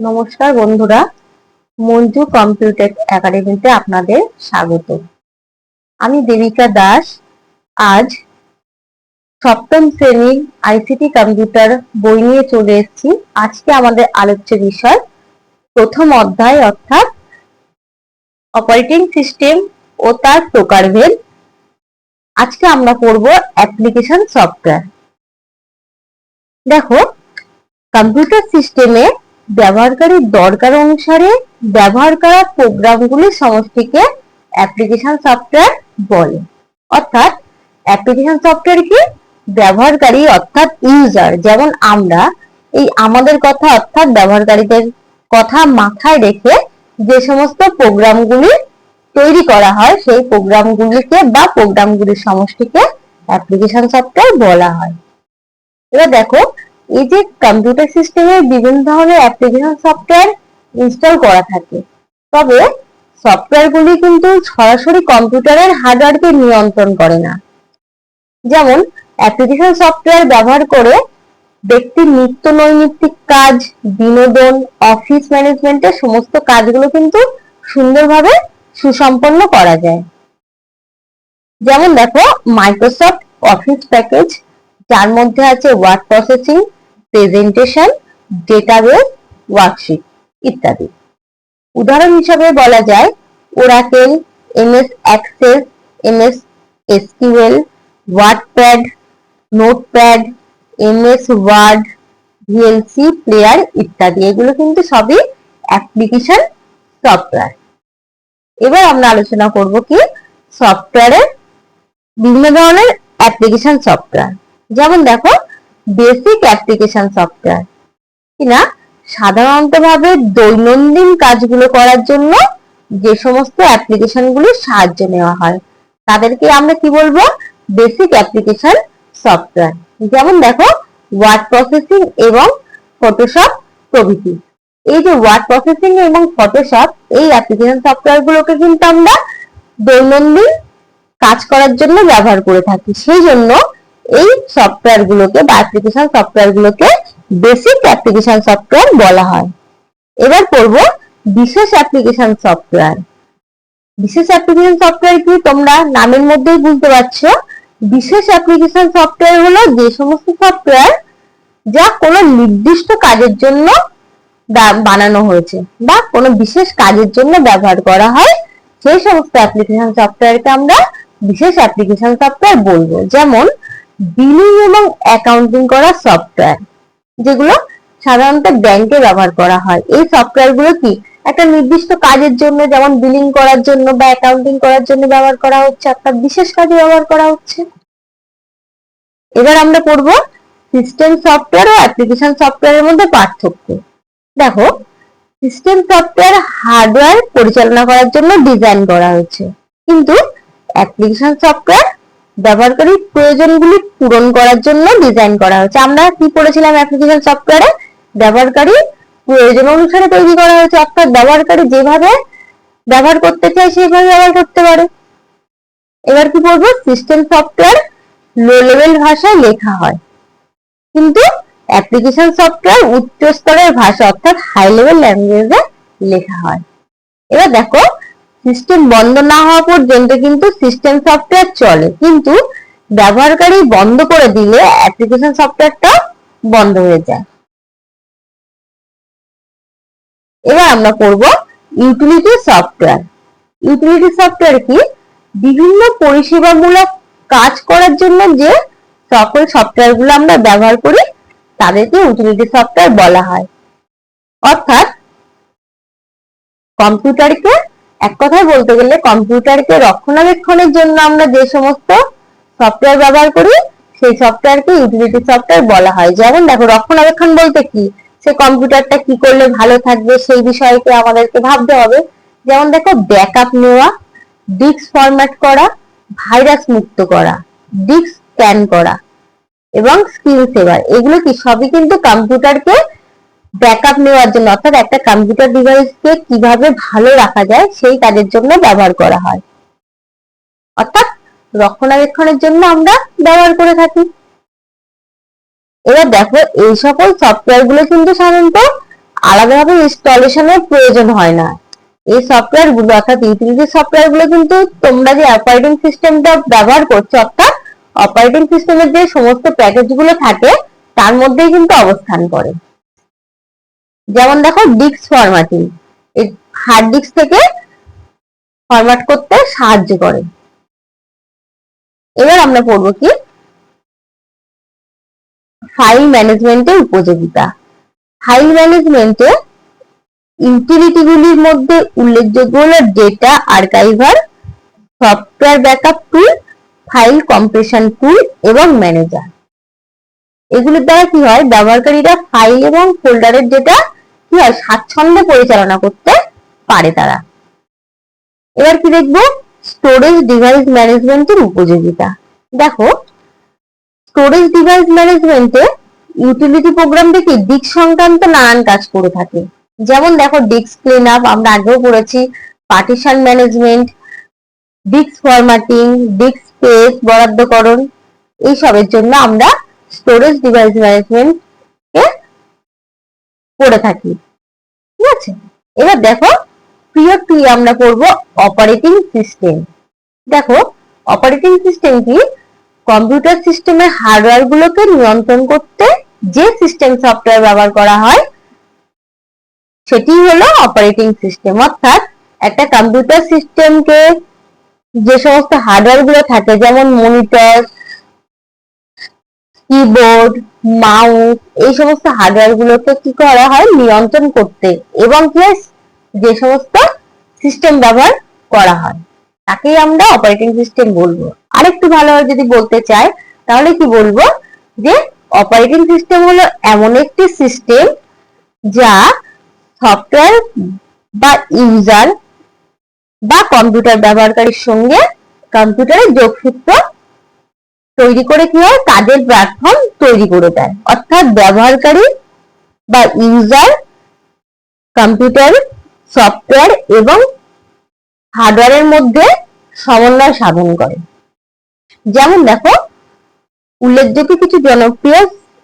নমস্কার বন্ধুরা, মঞ্জু কম্পিউটার একাডেমিতে আপনাদের স্বাগত। আমি দেবিকা দাস, আজ সপ্তম শ্রেণির আইসিটি কম্পিউটার বই নিয়ে চলে এসেছি। আজকে আমাদের আলোচ্য বিষয় প্রথম অধ্যায় অর্থাৎ অপারেটিং সিস্টেম ও তার প্রকারভেদ। আজকে আমরা পড়ব অ্যাপ্লিকেশন সফটওয়্যার। দেখো, কম্পিউটার সিস্টেমে ব্যবহারকারীর দরকার অনুসারে ব্যবহার করা প্রোগ্রাম প্রোগ্রামগুলির সমষ্টিকে অ্যাপ্লিকেশন সফটওয়্যার বলে। অর্থাৎ অ্যাপ্লিকেশন সফটওয়্যার কি? ব্যবহারকারী অর্থাৎ ইউজার, যেমন আমরা এই আমাদের কথা অর্থাৎ ব্যবহারকারীদের কথা মাথায় রেখে যে সমস্ত প্রোগ্রামগুলি তৈরি করা হয়, সেই প্রোগ্রামগুলিকে বা প্রোগ্রামগুলির সমষ্টিকে অ্যাপ্লিকেশন সফটওয়্যার বলা হয়। এবার দেখো এই যে কম্পিউটার সিস্টেমে বিভিন্ন ধরনের অ্যাপ্লিকেশন সফটওয়্যার ইনস্টল করা থাকে, তবে সফটওয়্যারগুলি কিন্তু সরাসরি কম্পিউটারের হার্ডওয়্যারকে নিয়ন্ত্রণ করে না। যেমন অ্যাপ্লিকেশন সফটওয়্যার ব্যবহার করে ব্যক্তির নিত্য নৈমিত্তিক কাজ, বিনোদন অফিস ম্যানেজমেন্টের সমস্ত কাজগুলো কিন্তু সুন্দরভাবে সুসম্পন্ন করা যায়। যেমন দেখো মাইক্রোসফট অফিস প্যাকেজ যার মধ্যে আছে word processing presentation database worksheet ইত্যাদি। উদাহরণ হিসাবে বলা যায় Oracle MS Access MS SQL WordPad Notepad MS Word VLC player ইত্যাদি। এগুলো কিন্তু সবই অ্যাপ্লিকেশন সফটওয়্যার এবার আমরা আলোচনা করব কি? সফটওয়্যারের বিভিন্ন ধরনের অ্যাপ্লিকেশন সফটওয়্যার যেমন দেখো বেসিক অ্যাপ্লিকেশন সফটওয়্যার কিনা সাধারণত ভাবে দৈনন্দিন কাজগুলো করার জন্য যে সমস্ত অ্যাপ্লিকেশন গুলির সাহায্য নেওয়া হয়, তাদেরকে আমরা কি বলব? বেসিক অ্যাপ্লিকেশন সফটওয়্যার যেমন দেখো ওয়ার্ড প্রসেসিং এবং ফটোশপ প্রভৃতি। এই যে ওয়ার্ড প্রসেসিং এবং ফটোশপ এই অ্যাপ্লিকেশন সফটওয়্যার গুলোকে কিন্তু আমরা দৈনন্দিন কাজ করার জন্য ব্যবহার করে থাকি। সেই জন্য এই সফটওয়্যার গুলোকে বা অ্যাপ্লিকেশন সফটওয়্যার গুলোকে বেসিক অ্যাপ্লিকেশন সফটওয়্যার বলা হয়। এবার পড়ব বিশেষ অ্যাপ্লিকেশন সফটওয়্যার বিশেষ অ্যাপ্লিকেশন সফটওয়্যার কি তোমরা নামের মধ্যেই বুঝতে পারছ। বিশেষ অ্যাপ্লিকেশন সফটওয়্যার হলো যে সমস্ত সফটওয়্যার যা কোনো নির্দিষ্ট কাজের জন্য বানানো হয়েছে বা কোনো বিশেষ কাজের জন্য ব্যবহার করা হয়। সেই সমস্ত অ্যাপ্লিকেশন সফটওয়্যারকে আমরা বিশেষ অ্যাপ্লিকেশন সফটওয়্যার বলব। যেমন বিলিং এবং অ্যাকাউন্টিং করা সফটওয়্যার যেগুলো সাধারণত ব্যাংকে ব্যবহার করা হয়। এই সফটওয়্যারগুলো কি? একটা নির্দিষ্ট কাজের জন্য, যেমন বিলিং করার জন্য বা অ্যাকাউন্টিং করার জন্য ব্যবহার করা হচ্ছে, একটা বিশেষ কাজে ব্যবহার করা হচ্ছে। এবার আমরা পড়ব সিস্টেম সফটওয়্যার ও অ্যাপ্লিকেশন সফটওয়্যারের মধ্যে পার্থক্য। দেখো সিস্টেম সফটওয়্যার হার্ডওয়্যার পরিচালনা করার জন্য ডিজাইন করা হয়েছে। কিন্তু অ্যাপ্লিকেশন সফটওয়্যার ব্যবহারকারীর প্রয়োজনগুলি পূরণ করার জন্য ডিজাইন করা হয়েছে। আমরা কি পড়েছিলাম অ্যাপ্লিকেশন সফটওয়্যারে ব্যবহারকারী প্রয়োজন অনুসারে তৈরি করা হয়েছে। অর্থাৎ ব্যবহারকারী যেভাবে ব্যবহার করতে চায়, সেভাবে ব্যবহার করতে পারে। এবার কি বলব? সিস্টেম সফটওয়্যার লো লেভেল ভাষায় লেখা হয়। কিন্তু অ্যাপ্লিকেশন সফটওয়্যার উচ্চ স্তরের ভাষা, অর্থাৎ হাই লেভেল ল্যাঙ্গুয়েজে লেখা হয়। এবার দেখো সিস্টেম বন্ধ না হওয়া পর্যন্ত কিন্তু সিস্টেম সফটওয়্যার চলে। কিন্তু ব্যবহারকারী বন্ধ করে দিলে অ্যাপ্লিকেশন সফটওয়্যারটা বন্ধ হয়ে যায়। এবার আমরা করব ইউটিলিটি সফটওয়্যার ইউটিলিটি সফটওয়্যার কি? বিভিন্ন পরিষেবামূলক কাজ করার জন্য যে সকল সফটওয়্যারগুলো আমরা ব্যবহার করি, তাদেরকে ইউটিলিটি সফটওয়্যার বলা হয়। অর্থাৎ কম্পিউটারকে এক কথায় বলতে গেলে কম্পিউটারকে রক্ষণাবেক্ষণের জন্য আমরা যে সমস্ত সফটওয়্যার ব্যবহার করি, সেই সফটওয়্যারকে ইউটিলিটি সফটওয়্যার বলা হয়। যেমন দেখো, রক্ষণাবেক্ষণ বলতে কি? সে কম্পিউটারটা কি করলে ভালো থাকবে সেই বিষয়কে আমাদেরকে ভাবতে হবে। যেমন দেখো ব্যাকআপ নেওয়া ডিস্ক ফরম্যাট করা ভাইরাস মুক্ত করা ডিস্ক স্ক্যান করা এবং স্ক্রিন সেভার এগুলো কি সবই কিন্তু কম্পিউটারকে ব্যাকআপ নেওয়ার জন্য, অর্থাৎ একটা কম্পিউটার ডিভাইসকে কীভাবে ভালো রাখা যায়, সেই কাজের জন্য ব্যবহার করা হয়। অর্থাৎ রক্ষণাবেক্ষণের জন্য আমরা ব্যবহার করে থাকি। এবার দেখো, এই সকল সফটওয়্যারগুলো কিন্তু সাধারণত আলাদাভাবে ইনস্টলেশনের প্রয়োজন হয় না। এই সফটওয়্যারগুলো, অর্থাৎ ইউটিলিটি সফটওয়্যারগুলো কিন্তু তোমরা যে অপারেটিং সিস্টেমটা ব্যবহার করছ, অর্থাৎ অপারেটিং সিস্টেমের যে সমস্ত প্যাকেজগুলো থাকে, তার মধ্যেই কিন্তু অবস্থান করে। যেমন দেখো ডিস্ক ফরম্যাটিং এই হার্ড ডিস্ক থেকে ফরম্যাট করতে সাহায্য করে। এবার আমরা পড়ব কি? ফাইল ম্যানেজমেন্টের উপযোগিতা। ফাইল ম্যানেজমেন্টে ইউটিলিটি গুলির মধ্যে উল্লেখযোগ্য হলো data archiver software backup tool file compression tool এবং ম্যানেজার এগুলোর দ্বারা কি হয়? ব্যবহারকারীরা ফাইল এবং ফোল্ডারের ডেটা কি হয় স্বাচ্ছন্দ্যে পরিচালনা করতে পারে তারা। এবার কি দেখব? স্টোরেজ ডিভাইস ম্যানেজমেন্টের উপযোগিতা। দেখো স্টোরেজ ডিভাইস ম্যানেজমেন্টে ইউটিলিটি প্রোগ্রাম থেকে দিক সংক্রান্ত নানান কাজ করে থাকে। যেমন দেখো ডিস্ক ক্লিন আপ আমরা আগেও করেছি partition management disk formatting disk space বরাদ্দকরণ, এইসবের জন্য আমরা স্টোরেজ ডিভাইস ম্যানেজমেন্ট করে থাকি। এবার দেখো প্রিয় টু আমরা করব অপারেটিং সিস্টেম দেখো অপারেটিং সিস্টেম কি? কম্পিউটার সিস্টেমের হার্ডওয়্যার গুলোকে নিয়ন্ত্রণ করতে যে সিস্টেম সফটওয়্যার ব্যবহার করা হয়, সেটি হলো অপারেটিং সিস্টেম অর্থাৎ একটা কম্পিউটার সিস্টেমকে যে সমস্ত হার্ডওয়্যারগুলো থাকে, যেমন মনিটর কিবোর্ড মাউস এই সমস্ত হার্ডওয়্যার গুলোকে কি করা হয়? নিয়ন্ত্রণ করতে এবং কি যে সমস্ত সিস্টেম ব্যবহার করা হয়। তাকেই আমরা অপারেটিং সিস্টেম বলব। আরেকটু ভালোভাবে যদি বলতে চাই, তাহলে কি বলব? যে অপারেটিং সিস্টেম হলো এমন একটি সিস্টেম যা সফটওয়্যার বা ইউজার বা কম্পিউটার ব্যবহারকারীর সঙ্গে কম্পিউটারের যোগসূত্র তৈরি করে কি হয়? কাজের প্ল্যাটফর্ম তৈরি করে দেয়। অর্থাৎ ব্যবহারকারী বা ইউজার কম্পিউটার সফটওয়্যার এবং হার্ডওয়্যারের মধ্যে সমন্বয় সাধন করে। যেমন দেখো, উল্লেখযোগ্য কিছু জনপ্রিয়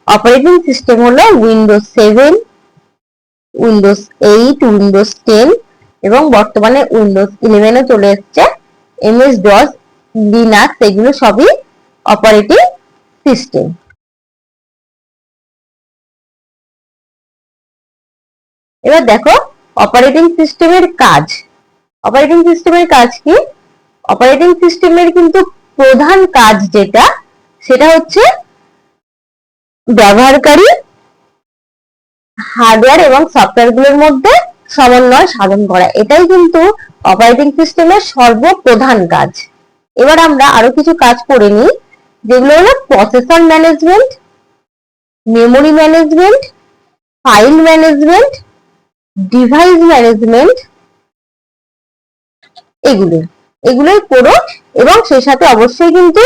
অপারেটিং সিস্টেম হলো Windows seven Windows eight Windows ten এবং বর্তমানে উইন্ডোজ ইলেভেনে চলে এসছে। এমএস ডস লিনাক্স এগুলো সবই অপারেটিং সিস্টেম এবার দেখো অপারেটিং সিস্টেমের কাজ। অপারেটিং সিস্টেমের কাজ কি? অপারেটিং সিস্টেমের কিন্তু প্রধান কাজ যেটা, সেটা হচ্ছে ব্যবহারকারী হার্ডওয়্যার এবং সফটওয়্যারগুলোর মধ্যে সমন্বয় সাধন করা। এটাই কিন্তু অপারেটিং সিস্টেমের সর্বপ্রধান কাজ। এবার আমরা আরও কিছু কাজ করে নিই। যেগুলো হলো processor management memory management file management device management এগুলো। এগুলোই করো এবং সেই সাথে অবশ্যই কিন্তু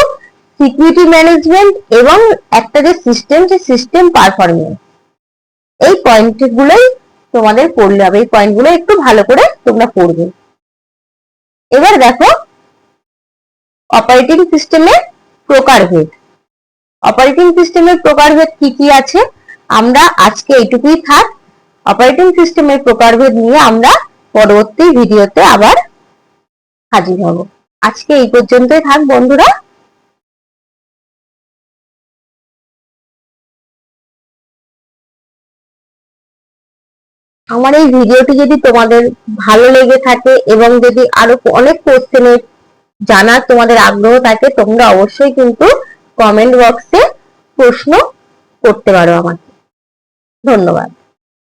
সিকিউরিটি ম্যানেজমেন্ট এবং একটা যে সিস্টেম যে সিস্টেম পারফরমেন্স এই পয়েন্ট গুলোই তোমাদের পড়লে হবে। এই পয়েন্টগুলো একটু ভালো করে তোমরা পড়বে। এবার দেখো অপারেটিং সিস্টেমের প্রকারভেদ। অপারেটিং সিস্টেমের প্রকারভেদ কি কি আছে? আমরা আজকে এইটুকুই থাক। অপারেটিং সিস্টেমের প্রকারভেদ নিয়ে আমরা পরবর্তী ভিডিওতে আবার হাজির হব। আজকে এই পর্যন্তই থাক বন্ধুরা। আমার এই ভিডিওটি যদি তোমাদের ভালো লেগে থাকে এবং যদি আরও অনেক কোশ্চেনের জানার তোমাদের আগ্রহ থাকে তোমরা অবশ্যই কিন্তু কমেন্ট বক্সে প্রশ্ন করতে পারো আমাকে। ধন্যবাদ।